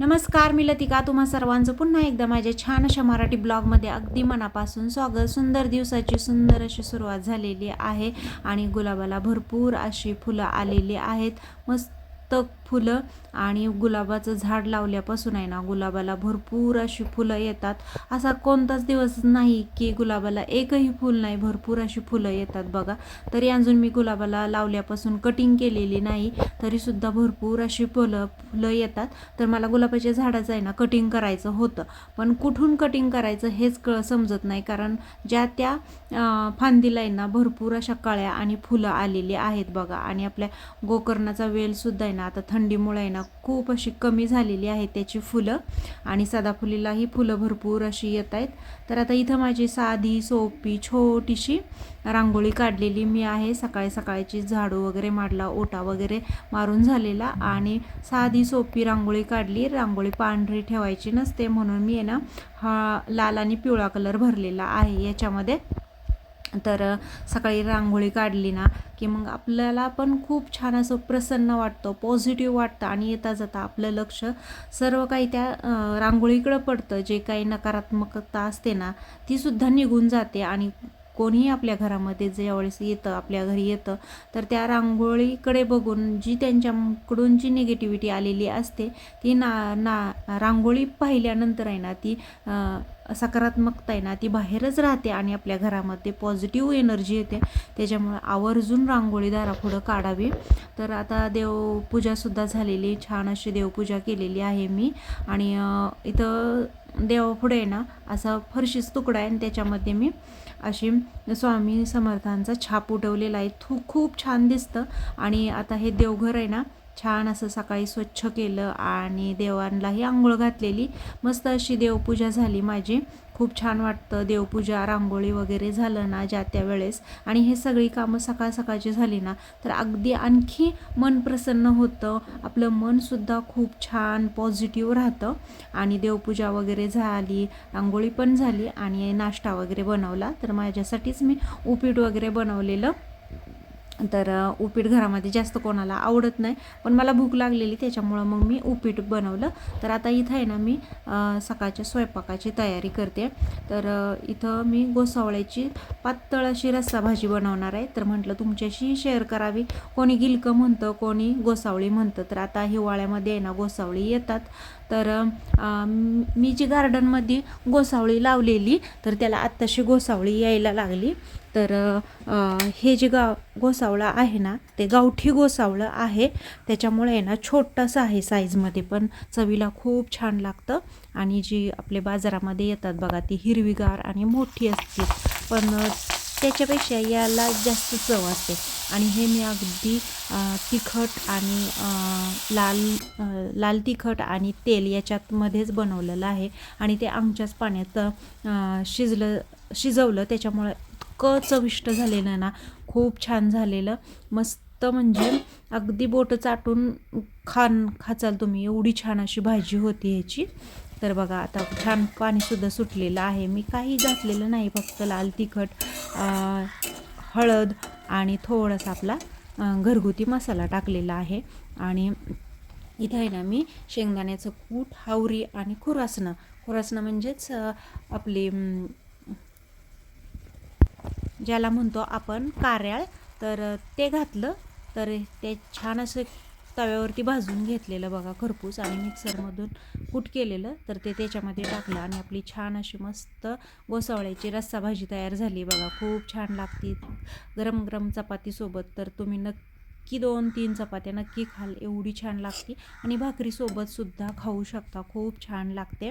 नमस्कार मी लतिका. तुम्हा सर्वांचं पुन्हा एकदा माझ्या छान अशा मराठी ब्लॉगमध्ये अगदी मनापासून स्वागत. सुंदर दिवसाची सुंदर अशी सुरुवात झालेली आहे आणि गुलाबाला भरपूर अशी फुलं आलेली आहेत. मस्त फुलं आणि गुलाबाचं झाड लावल्यापासून आहे ना गुलाबाला भरपूर अशी फुलं येतात. असा कोणताच दिवस नाही की गुलाबाला एकही फुल नाही भरपूर अशी फुलं येतात बघा. तरी अजून मी गुलाबाला लावल्यापासून कटिंग केलेली नाही तरीसुद्धा भरपूर अशी फुलं फुलं येतात. तर मला गुलाबाच्या झाडाचं आहे ना कटिंग करायचं होतं. पण कुठून कटिंग करायचं हेच कळ समजत नाही कारण ज्या त्या फांदीला आहे ना भरपूर अशा कळ्या आणि फुलं आलेली आहेत बघा. आणि आपल्या गोकर्णाचा वेलसुद्धा आहे ना आता थंडीमुळे आहे ना खूप अशी कमी झालेली आहे त्याची फुलं. आणि सदाफुलीलाही फुलं भरपूर अशी येत आहेत. तर आता इथं माझी साधी सोपी छोटीशी रांगोळी काढलेली मी आहे. सकाळी सकाळची झाडू वगैरे मारला ओटा वगैरे मारून झालेला. आणि साधी सोपी रांगोळी काढली. रांगोळी पांढरी ठेवायची नसते म्हणून मी आहे ना हा लाल आणि पिवळा कलर भरलेला आहे याच्यामध्ये. तर सकाळी रांगोळी काढली ना की मग आपल्याला पण खूप छान असं प्रसन्न वाटतं पॉझिटिव्ह वाटतं आणि येता जाता आपलं लक्ष सर्व काही त्या रांगोळीकडं पडतं. जे काही नकारात्मकता असते ना ती सुद्धा निघून जाते आणि कोणीही आपल्या घरामध्ये ज्यावेळेस येतं आपल्या घरी येतं तर त्या रांगोळीकडे बघून जी त्यांच्याकडून जी निगेटिव्हिटी आलेली असते ती ना ना रांगोळी पाहिल्यानंतर आहे ना ती सकारात्मकता आहे ना ती बाहेरच राहते आणि आपल्या घरामध्ये पॉझिटिव्ह एनर्जी येते. त्याच्यामुळे आवर्जून रांगोळी दारापुढं काढावी. तर आता देवपूजासुद्धा झालेली छान अशी देवपूजा केलेली आहे मी. आणि इथं देवापुढे आहे ना असा फरशीच तुकडा आहे आणि त्याच्यामध्ये मी अशी स्वामी समर्थांचा छाप उठवलेला आहे. थू खूप छान दिसतं. आणि आता हे देवघर आहे ना छान असं सकाळी स्वच्छ केलं आणि देवांनाही आंघोळ घातलेली. मस्त अशी देवपूजा झाली माझी. खूप छान वाटतं देवपूजा रांगोळी वगैरे झालं ना ज्या त्या वेळेस. आणि हे सगळी कामं सकाळ सकाळची झाली ना तर अगदी आणखी मन प्रसन्न होतं. आपलं मनसुद्धा खूप छान पॉझिटिव्ह राहतं. आणि देवपूजा वगैरे झाली रांगोळी पण झाली आणि नाश्ता वगैरे बनवला. तर माझ्यासाठीच मी उपीट वगैरे बनवलेलं. तर उपीट घरामध्ये जास्त कोणाला आवडत नाही. पण मला भूक लागलेली त्याच्यामुळं मग मी उपीट बनवलं. तर आता इथं आहे ना मी सकाळच्या स्वयंपाकाची तयारी करते. तर इथं मी गोसावळ्याची पातळ अशी रस्सा भाजी बनवणार आहे. तर म्हटलं तुमच्याशी शेअर करावी. कोणी गिलकं म्हणतं कोणी गोसावळी म्हणतं. तर आता हिवाळ्यामध्ये आहे ना गोसावळी येतात. तर मी जी गार्डनमध्ये गोसावळी लावलेली तर त्याला आत्ताशी गोसावळी यायला लागली. तर हे जे गा गोसावळा आहे ना ते गावठी गोसावळं आहे. त्याच्यामुळे आहे ना छोटंसं आहे साईजमध्ये पण चवीला खूप छान लागतं. आणि जी आपले बाजारामध्ये येतात बघा ती हिरवीगार आणि मोठी असते. पण त्याच्यापेक्षा याला जास्त चव असते. आणि हे मी अगदी तिखट आणि लाल लाल तिखट आणि तेल याच्यातमध्येच बनवलेलं आहे. आणि ते आमच्याच पाण्यात शिजलं शिजवलं त्याच्यामुळे इतकं चविष्ट झालेलं ना खूप छान झालेलं. मस्त म्हणजे अगदी बोटं चाटून खान खाचाल तुम्ही. एवढी छान अशी भाजी होती ह्याची. तर बघा आता छान पाणीसुद्धा सुटलेलं आहे. मी काही घातलेलं नाही फक्त लाल तिखट हळद आणि थोडासा आपला घरगुती मसाला टाकलेला आहे. आणि इथं आहे ना मी शेंगदाण्याचं कूट हावरी आणि खुरासणं खुरासणं म्हणजेच आपली ज्याला म्हणतो आपण कार्याळ तर ते घातलं तर ते छान असं तव्यावरती भाजून घेतलेलं बघा खरपूस आणि मिक्सरमधून कूट केलेलं तर ते त्याच्यामध्ये टाकलं आणि आपली छान अशी मस्त गोसावळ्याची रस्सा भाजी तयार झाली बघा खूप छान लागते. गरम गरम चपातीसोबत तर तुम्ही नक्की दोन तीन चपात्या नक्की खाल एवढी छान लागते. आणि भाकरीसोबतसुद्धा खाऊ शकता खूप छान लागते.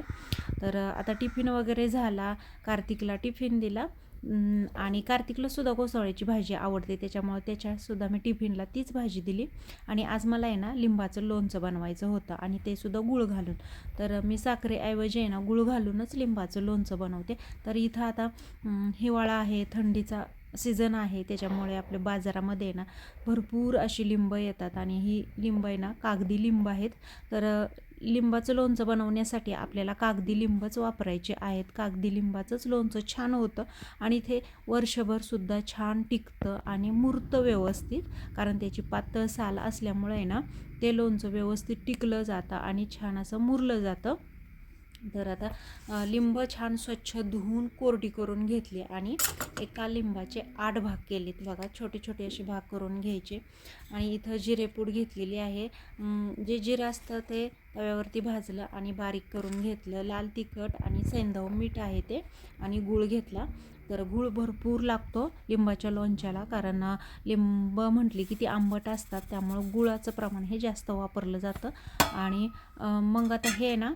तर आता टिफिन वगैरे झाला कार्तिकला टिफिन दिला आणि कार्तिकला सुद्धा गोसावळ्याची भाजी आवडते त्याच्यामुळे त्याच्यातसुद्धा मी टिफिनला तीच भाजी दिली. आणि आज मला आहे ना लिंबाचं लोणचं बनवायचं होतं आणि ते सुद्धा गुळ घालून. तर मी साखरेऐवजी आहे ना गुळ घालूनच लिंबाचं लोणचं बनवते. तर इथं आता हिवाळा आहे थंडीचा सीझन आहे त्याच्यामुळे आपल्या बाजारामध्ये आहे ना भरपूर अशी लिंब येतात. आणि ही लिंब आहे ना कागदी लिंब आहेत. तर लिंबाचं लोणचं बनवण्यासाठी आपल्याला कागदी लिंबच वापरायचे आहेत. कागदी लिंबाचंच लोणचं छान होतं आणि ते वर्षभरसुद्धा छान टिकतं आणि मुरतं व्यवस्थित कारण त्याची पातळ साल असल्यामुळे ना ते लोणचं व्यवस्थित टिकलं जातं आणि छान असं मुरलं जातं. तर आता लिंब छान स्वच्छ धुवून कोरडी करून घेतली आणि एका लिंबाचे आठ भाग केलेत. बघा छोटे छोटे असे भाग करून घ्यायचे. आणि इथं जिरेपूड घेतलेली आहे. जे जिरं असतं ते तव्यावरती भाजलं आणि बारीक करून घेतलं. लाल तिखट आणि सैंधव मीठ आहे ते आणि गूळ घेतला. तर गूळ भरपूर लागतो लिंबाच्या लोणच्याला कारण लिंब म्हटली की ती आंबट असतात. त्यामुळं गुळाचं प्रमाण हे जास्त वापरलं जातं. आणि मग आता हे आहे ना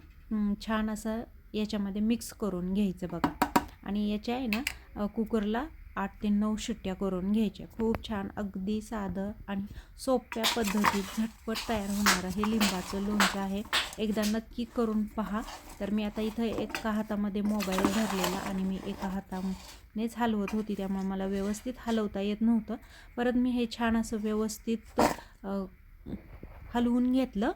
छान असं याच्यामध्ये मिक्स करून घ्यायचं बघा. आणि याच्या आहे ना कुकरला आठ ते नऊ शिट्ट्या करून घ्यायच्या. खूप छान अगदी साधं आणि सोप्या पद्धतीत झटपट तयार होणारं हे लिंबाचं लोणचं आहे. एकदा नक्की करून पहा. तर मी आता इथं एका हातामध्ये मोबाईल धरलेला आणि मी एका हातानेच हलवत होती. त्यामुळे मला व्यवस्थित हलवता येत नव्हतं. परत मी हे छान असं व्यवस्थित हलवून घेतलं.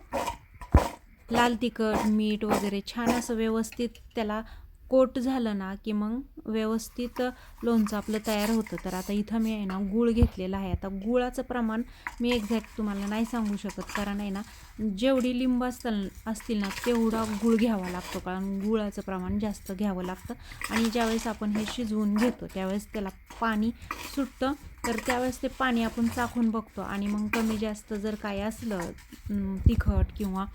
लाल तिखट मीठ वगैरे छान असं व्यवस्थित त्याला कोट झालं ना की मग व्यवस्थित लोणचं आपलं तयार होतं. तर आता इथं मी आहे ना गूळ घेतलेला आहे. आता गुळाचं प्रमाण मी एक्झॅक्ट तुम्हाला नाही सांगू शकत. कारण आहे ना जेवढी लिंब असतील असतील ना तेवढा गूळ घ्यावा लागतो. कारण गुळाचं प्रमाण जास्त घ्यावं लागतं. आणि ज्यावेळेस आपण हे शिजवून घेतो त्यावेळेस त्याला पाणी सुटतं. तर त्यावेळेस ते पाणी आपण चाखून बघतो. आणि मग कमी जास्त जर काय असलं तिखट किंवा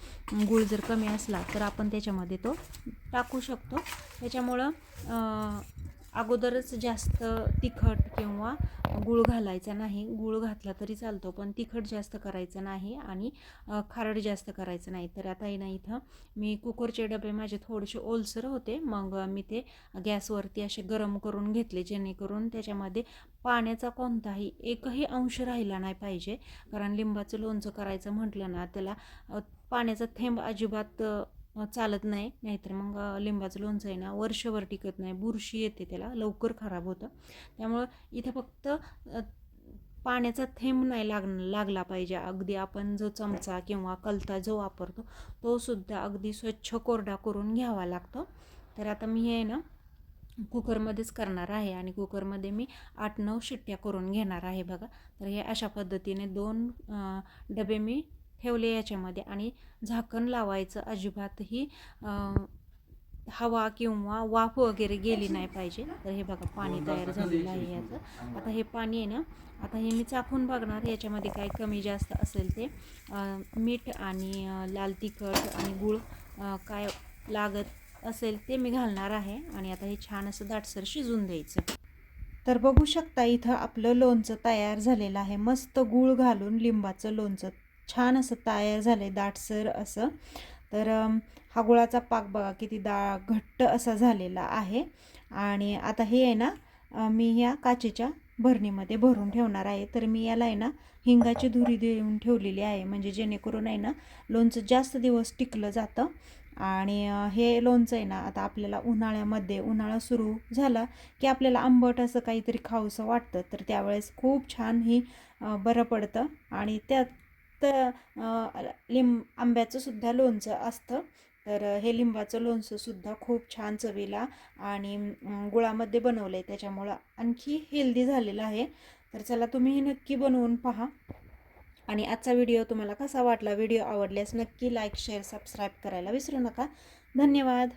गूळ जर कमी असला तर आपण त्याच्यामध्ये तो टाकू शकतो. त्याच्यामुळं अगोदरच जास्त तिखट किंवा गूळ घालायचा नाही. गूळ घातला तरी चालतो पण तिखट जास्त करायचं नाही आणि खारड खारट जास्त करायचं नाही. तर आता आहे ना इथं मी कुकरचे डबे माझे थोडेसे ओलसर होते. मग मी ते गॅसवरती असे गरम करून घेतले जेणेकरून त्याच्यामध्ये पाण्याचा कोणताही एकही अंश राहिला नाही पाहिजे. कारण लिंबाचं लोणचं करायचं म्हटलं ना त्याला पाण्याचा थेंब अजिबात चालत नाही. नाहीतर मग लिंबाचं लोणचं आहे ना वर्षभर टिकत नाही. बुरशी येते त्याला लवकर खराब होतं. त्यामुळं इथं फक्त पाण्याचा थेंब नाही लाग लागला पाहिजे. अगदी आपण जो चमचा किंवा कलता जो वापरतो तो सुद्धा अगदी स्वच्छ कोरडा करून घ्यावा लागतो. तर आता मी हे आहे ना कुकरमध्येच करणार आहे आणि कुकरमध्ये मी आठ नऊ शिट्ट्या करून घेणार आहे बघा. तर हे अशा पद्धतीने दोन डबे मी ठेवले याच्यामध्ये आणि झाकण लावायचं अजिबातही हवा किंवा वाफ वगैरे गेली नाही पाहिजे. तर हे बघा पाणी तयार झालेलं आहे याचं. आता हे पाणी आहे ना आता हे मी चाखून बघणार याच्यामध्ये काय कमी जास्त असेल ते. मीठ आणि लाल तिखट आणि गूळ काय लागत असेल ते मी घालणार आहे आणि आता हे छान असं दाटसर शिजून द्यायचं. तर बघू शकता इथं आपलं लोणचं तयार झालेलं आहे. मस्त गूळ घालून लिंबाचं लोणचं छान असं तयार झालं आहे दाटसर असं. तर हा गुळाचा पाक बघा किती दा घट्ट असा झालेला आहे. आणि आता हे आहे ना मी ह्या काचेच्या भरणीमध्ये भरून ठेवणार आहे. तर मी याला आहे ना हिंगाची धुरी देऊन ठेवलेली आहे. म्हणजे जेणेकरून आहे ना लोणचं जास्त दिवस टिकलं जातं. आणि हे लोणचं आहे ना आता आपल्याला उन्हाळ्यामध्ये उन्हाळा सुरू झाला की आपल्याला आंबट असं काहीतरी खाऊसं वाटतं. तर त्यावेळेस खूप छान ही बरं पडतं. आणि त्यात तर लिंब आंब्याचं सुद्धा लोणचं असतं. तर हे लिंबाचं लोणचं सुद्धा खूप छान चवीला आणि गुळामध्ये बनवलं आहे त्याच्यामुळं आणखी हेल्दी झालेलं आहे. तर चला तुम्ही हे नक्की बनवून पहा. आणि आजचा व्हिडिओ तुम्हाला कसा वाटला? व्हिडिओ आवडल्यास नक्की लाईक शेअर सबस्क्राईब करायला विसरू नका. धन्यवाद.